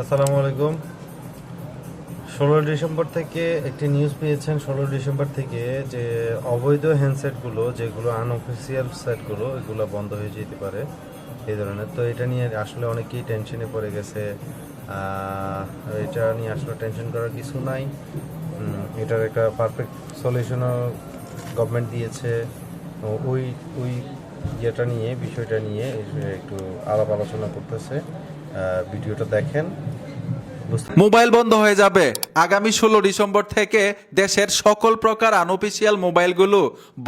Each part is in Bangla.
আসসালামু আলাইকুম। ষোলো ডিসেম্বর থেকে একটি নিউজ পেয়েছেন। ষোলো ডিসেম্বর থেকে যে অবৈধ হ্যান্ডসেটগুলো যেগুলো আনঅফিসিয়াল সেটগুলো এগুলো বন্ধ হয়ে যেতে পারে এই ধরনের। তো এটা নিয়ে আসলে অনেকেই টেনশনে পড়ে গেছে। এটা নিয়ে আসলে টেনশন করার কিছু নাই। এটার একটা পারফেক্ট সলিউশনও গভর্নমেন্ট দিয়েছে। ওই ওই ইয়েটা নিয়ে, বিষয়টা নিয়ে একটু আলাপ আলোচনা করতেছে। ভিডিওটা দেখেন। মোবাইল বন্ধ হয়ে যাবে। আগামী ষোলো ডিসেম্বর থেকে দেশের সকল প্রকার আনঅফিসিয়াল মোবাইলগুলো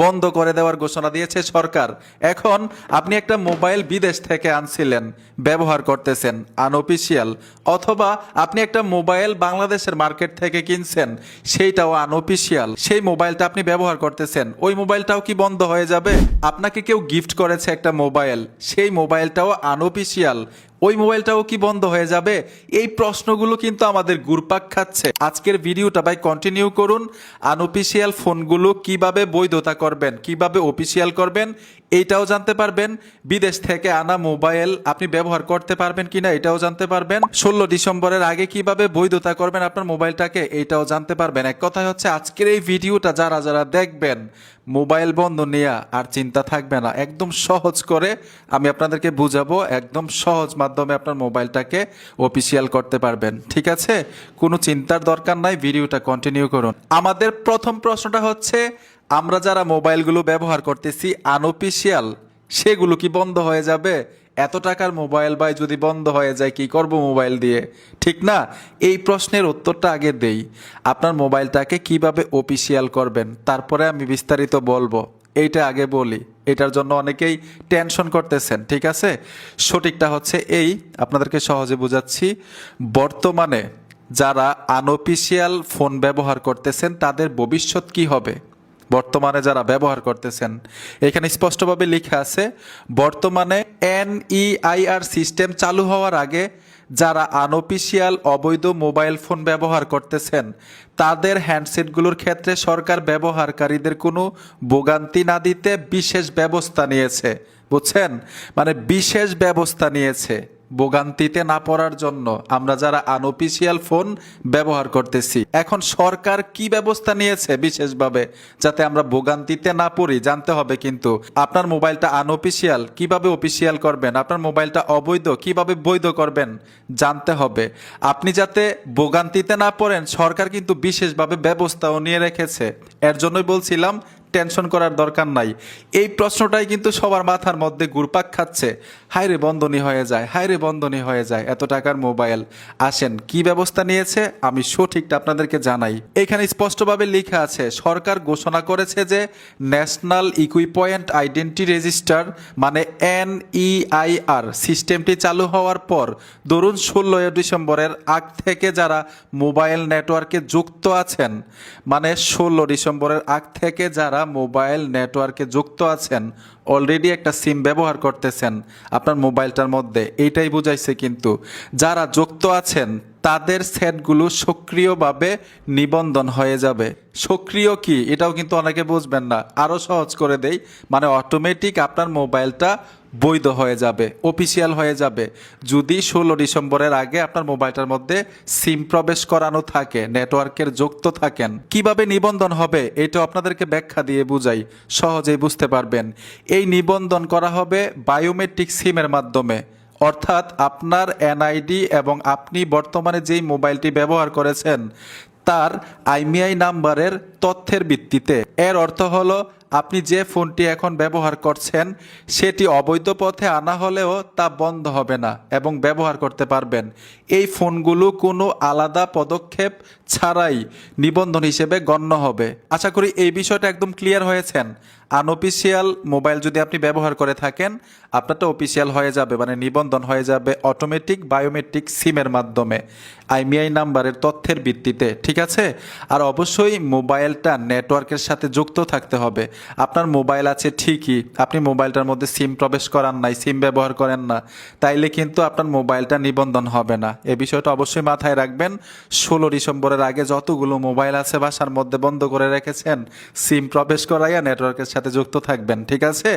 বন্ধ করে দেওয়ার ঘোষণা দিয়েছে সরকার। এখন আপনি একটা মোবাইল বিদেশ থেকে আনছিলেন, ব্যবহার করতেছেন আনঅফিসিয়াল অথবা আপনি একটা মোবাইল বাংলাদেশের মার্কেট থেকে কিনছেন, সেইটাও আনঅফিসিয়াল সেই মোবাইলটা আপনি ব্যবহার করতেছেন, ওই মোবাইলটাও কি বন্ধ হয়ে যাবে? আপনাকে কেউ গিফট করেছে একটা মোবাইল, সেই মোবাইলটাও আনঅফিসিয়াল ওই মোবাইলটাও কি বন্ধ হয়ে যাবে? এই প্রশ্নগুলো কিন্তু আমাদের গুরপাক খাচ্ছে। আজকের ভিডিওটা ভাই কন্টিনিউ করুন। আনঅফিসিয়াল ফোনগুলো কীভাবে বৈধতা করবেন, কীভাবে অফিসিয়াল করবেন এইটাও জানতে পারবেন, বিদেশ থেকে আনা মোবাইল আপনি ব্যবহার করতে পারবেন কিনা এটাও জানতে পারবেন, ষোলো ডিসেম্বরের আগে কীভাবে বৈধতা করবেন আপনার মোবাইলটাকে এইটাও জানতে পারবেন। এক কথায় হচ্ছে আজকের এই ভিডিওটা যারা যারা দেখবেন, মোবাইল বন্ধ নেওয়া আর চিন্তা থাকবে না। একদম সহজ করে আমি আপনাদেরকে বুঝাবো, একদম সহজ মাধ্যমে আপনার মোবাইলটাকে অফিসিয়াল করতে পারবেন। ঠিক আছে? কোনো চিন্তার দরকার নাই, ভিডিওটা কন্টিনিউ করুন। আমাদের প্রথম প্রশ্নটা হচ্ছে আমরা যারা মোবাইলগুলো ব্যবহার করতেছি আনঅফিসিয়াল সেগুলো কি বন্ধ হয়ে যাবে? এত টাকার মোবাইল বাই যদি বন্ধ হয়ে যায়, কি করব মোবাইল দিয়ে? ঠিক না? এই প্রশ্নের উত্তরটা আগে দেই। আপনার মোবাইলটাকে কীভাবে অফিসিয়াল করবেন? তারপরে আমি বিস্তারিত বলব। এইটা আগে বলি। এটার জন্য অনেকেই টেনশন করতেছেন, ঠিক আছে? সঠিকটা হচ্ছে এই, আপনাদেরকে সহজে বোঝাচ্ছি। বর্তমানে যারা আনঅফিসিয়াল ফোন ব্যবহার করতেছেন, তাদের ভবিষ্যৎ কি হবে? বর্তমানে যারা ব্যবহার করতেছেন, এখানে স্পষ্টভাবে লেখা আছে, বর্তমানে এনইআইআর সিস্টেম চালু হওয়ার আগে যারা আনঅফিসিয়াল অবৈধ মোবাইল ফোন ব্যবহার করতেছেন, তাদের হ্যান্ডসেটগুলোর ক্ষেত্রে সরকার ব্যবহারকারীদের কোনো ভোগান্তি না দিতে বিশেষ ব্যবস্থা নিয়েছে। বুঝছেন? মানে বিশেষ ব্যবস্থা নিয়েছে। ভোগান্তিতে না পড়ার জন্য আমরা যারা আনঅফিসিয়াল ফোন ব্যবহার করতেছি, এখন সরকার কি ব্যবস্থা নিয়েছে বিশেষভাবে যাতে আমরা ভোগান্তিতে না পড়ি? জানতে হবে কিন্তু। আপনার মোবাইলটা আনঅফিসিয়াল কীভাবে অফিসিয়াল করবেন? আপনার মোবাইলটা অবৈধ, কীভাবে বৈধ করবেন? জানতে হবে। আপনি যাতে ভোগান্তিতে না পড়েন, সরকার কিন্তু বিশেষভাবে ব্যবস্থাও নিয়ে রেখেছে। এর জন্যই বলছিলাম টেনশন করার দরকার নাই। এই প্রশ্নটাই কিন্তু সবার মাথার মধ্যে ঘুরপাক খাচ্ছে। হায়রে বন্ধনী হয়ে যায়, হায়রে বন্ধনী হয়ে যায়, এত টাকার মোবাইল। আসেন, কি ব্যবস্থা নিয়েছে? আমি সঠিকটা আপনাদেরকে জানাই। এখানে স্পষ্টভাবে লেখা আছে, সরকার ঘোষণা করেছে যে ন্যাশনাল ইকুইপয়েন্ট আইডেন্টি রেজিস্টার মানে এনইআইআর, সিস্টেমটি চালু হওয়ার পর, ধরুন ষোলোই ডিসেম্বরের আগ থেকে যারা মোবাইল নেটওয়ার্কে যুক্ত আছেন মানে ষোলো ডিসেম্বরের আগ থেকে যারা মোবাইল নেটওয়ার্কে যুক্ত আছেন অলরেডি একটা সিম ব্যবহার করতেছেন আপনার মোবাইলটার মধ্যে। এইটাই বুঝাইছে কিন্তু, যারা যুক্ত আছেন, তাদের সেটগুলো সক্রিয়ভাবে নিবন্ধন হয়ে যাবে। সক্রিয় কি? এটাও কিন্তু অনেকে বুঝবেন না। আরও সহজ করে দেই মানে অটোমেটিক আপনার মোবাইলটা বৈধ হয়ে যাবে অফিসিয়াল হয়ে যাবে। যদি ষোলো ডিসেম্বরের আগে আপনার মোবাইলটার মধ্যে সিম প্রবেশ করানো থাকে নেটওয়ার্কের যুক্ত থাকেন, কীভাবে নিবন্ধন হবে এটা আপনাদেরকে ব্যাখ্যা দিয়ে বুঝাই, সহজেই বুঝতে পারবেন। এই নিবন্ধন করা হবে বায়োমেট্রিক সিমের মাধ্যমে। অর্থাৎ আপনার এনআইডি এবং আপনি বর্তমানে যেই মোবাইলটি ব্যবহার করেছেন, তার আইমিআই নাম্বারের তথ্যের ভিত্তিতে। এর অর্থ হলো আপনি যে ফোনটি এখন ব্যবহার করছেন, সেটি অবৈধ পথে আনা হলেও তা বন্ধ হবে না এবং ব্যবহার করতে পারবেন। এই ফোনগুলো কোনো আলাদা পদক্ষেপ ছাড়াই নিবন্ধন হিসেবে গণ্য হবে। আশা করি এই বিষয়টা একদম ক্লিয়ার হয়েছেন। আনঅফিসিয়াল মোবাইল যদি আপনি ব্যবহার করে থাকেন আপনারটা অফিসিয়াল হয়ে যাবে মানে নিবন্ধন হয়ে যাবে অটোমেটিক বায়োমেট্রিক সিমের মাধ্যমে। আইমিআই নাম্বারের তথ্যের ভিত্তিতে, ঠিক আছে? আর অবশ্যই মোবাইলটা নেটওয়ার্কের সাথে যুক্ত থাকতে হবে। আপনার মোবাইল আছে ঠিকই, আপনি মোবাইলটার মধ্যে সিম প্রবেশ করান নাই সিম ব্যবহার করেন না, তাইলে কিন্তু আপনার মোবাইলটা নিবন্ধন হবে না। এ বিষয়টা অবশ্যই মাথায় রাখবেন। ষোলো ডিসেম্বরের আগে যতগুলো মোবাইল আছে বাসার মধ্যে বন্ধ করে রেখেছেন সিম প্রবেশ করাইয়া নেটওয়ার্কের সাথে সাথে যুক্ত থাকবেন, ঠিক আছে?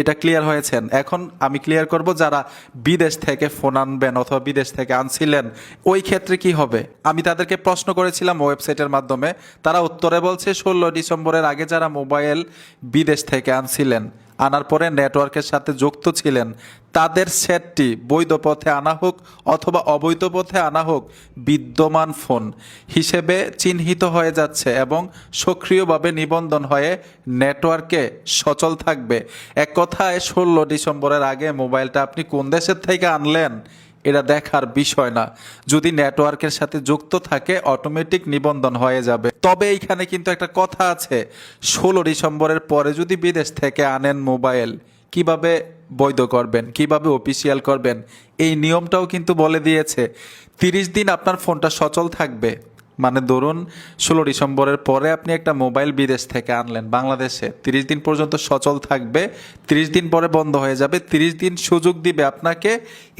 এটা ক্লিয়ার হয়েছেন এখন আমি ক্লিয়ার করব যারা বিদেশ থেকে ফোন আনবেন অথবা বিদেশ থেকে আনছিলেন, ওই ক্ষেত্রে কি হবে? আমি তাদেরকে প্রশ্ন করেছিলাম ওয়েবসাইটের মাধ্যমে, তারা উত্তরে বলছে, ষোলো ডিসেম্বরের আগে যারা মোবাইল বিদেশ থেকে আনছিলেন আনার পরে নেটওয়ার্কের সাথে যুক্ত ছিলেন। তাদের সেটটি বৈধ পথে আনা হোক অথবা অবৈধ পথে আনা হোক বিদ্যমান ফোন হিসেবে চিহ্নিত হয়ে যাচ্ছে এবং সক্রিয়ভাবে নিবন্ধন হয়ে নেটওয়ার্কে সচল থাকবে। এক কথায় ষোলো ডিসেম্বরের আগে মোবাইলটা আপনি কোন দেশের থেকে আনলেন? এটা দেখার বিষয় না। যদি নেটওয়ার্কের সাথে যুক্ত থাকে অটোমেটিক নিবন্ধন হয়ে যাবে। তবে এইখানে কিন্তু একটা কথা আছে, ষোলো ডিসেম্বরের পরে যদি বিদেশ থেকে আনেন মোবাইল, কীভাবে বৈধ করবেন, কীভাবে অফিসিয়াল করবেন, এই নিয়মটাও কিন্তু বলে দিয়েছে। তিরিশ দিন আপনার ফোনটা সচল থাকবে। মানে ধরুন, ষোলো ডিসেম্বরের পরে আপনি একটা মোবাইল বিদেশ থেকে আনলেন বাংলাদেশে, তিরিশ দিন পর্যন্ত সচল থাকবে, তিরিশ দিন পরে বন্ধ হয়ে যাবে, তিরিশ দিন সুযোগ দিবে আপনাকে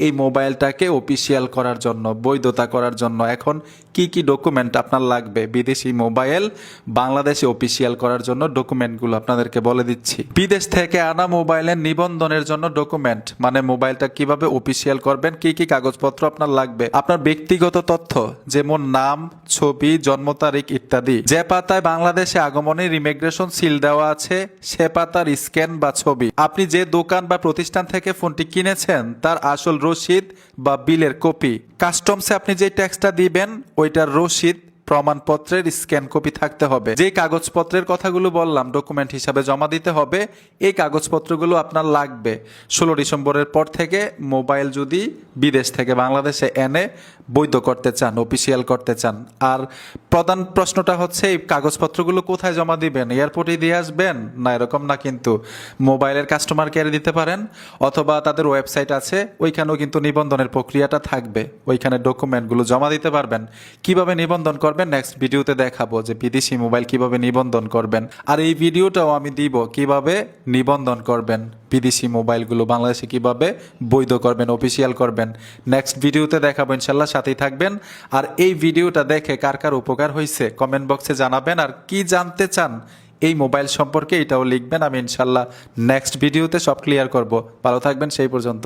এই মোবাইলটাকে অফিসিয়াল করার জন্য, বৈধতা করার জন্য। এখন কি কি ডকুমেন্ট আপনার লাগবে? বিদেশি মোবাইল, বাংলাদেশে অফিসিয়াল করার জন্য ডকুমেন্টগুলো আপনাদেরকে বলে দিচ্ছি। বিদেশ থেকে আনা মোবাইলের নিবন্ধনের জন্য ডকুমেন্ট মানে মোবাইলটা কীভাবে অফিসিয়াল করবেন, কি কি কাগজপত্র আপনার লাগবে? আপনার ব্যক্তিগত তথ্য, যেমন নাম ছবি, জন্ম তারিখ ইত্যাদি। যে পাতায় বাংলাদেশে আগমনের ইমিগ্রেশন সিল দেওয়া আছে, সে পাতার স্ক্যান বা ছবি। আপনি যে দোকান বা প্রতিষ্ঠান থেকে ফোনটি কিনেছেন, তার আসল রসিদ বা বিলের কপি কাস্টমসে আপনি যে ট্যাক্সটা দিবেন, ওইটার রসিদ প্রমাণপত্রের স্ক্যান কপি থাকতে হবে। যে কাগজপত্রের কথাগুলো বললাম ডকুমেন্ট হিসাবে জমা দিতে হবে। এই কাগজপত্রগুলো আপনার লাগবে। ষোলো ডিসেম্বরের পর থেকে মোবাইল যদি বিদেশ থেকে বাংলাদেশে এনে বৈধ করতে চান অফিসিয়াল করতে চান, আর প্রধান প্রশ্নটা হচ্ছে, এই কাগজপত্রগুলো কোথায় জমা দিবেন? এয়ারপোর্টে দিয়ে আসবেন? না, এরকম না কিন্তু। মোবাইলের কাস্টমার কেয়ারে দিতে পারেন, অথবা তাদের ওয়েবসাইট আছে, ওইখানেও কিন্তু নিবন্ধনের প্রক্রিয়াটা থাকবে। ওইখানে ডকুমেন্টগুলো জমা দিতে পারবেন। কীভাবে নিবন্ধন করবেন? নেক্সট ভিডিওতে দেখাবো যে বিদেশি মোবাইল কীভাবে নিবন্ধন করবেন। আর এই ভিডিওটাও আমি দিব কীভাবে নিবন্ধন করবেন বিদেশি মোবাইলগুলো বাংলাদেশে কীভাবে বৈধ করবেন অফিসিয়াল করবেন। নেক্সট ভিডিওতে দেখাবো ইনশাল্লাহ, সাথেই থাকবেন। আর এই ভিডিওটা দেখে কার কার উপকার হয়েছে কমেন্ট বক্সে জানাবেন। আর কি জানতে চান এই মোবাইল সম্পর্কে এটাও লিখবেন। আমি ইনশাল্লাহ নেক্সট ভিডিওতে সব ক্লিয়ার করব। ভালো থাকবেন, সেই পর্যন্ত।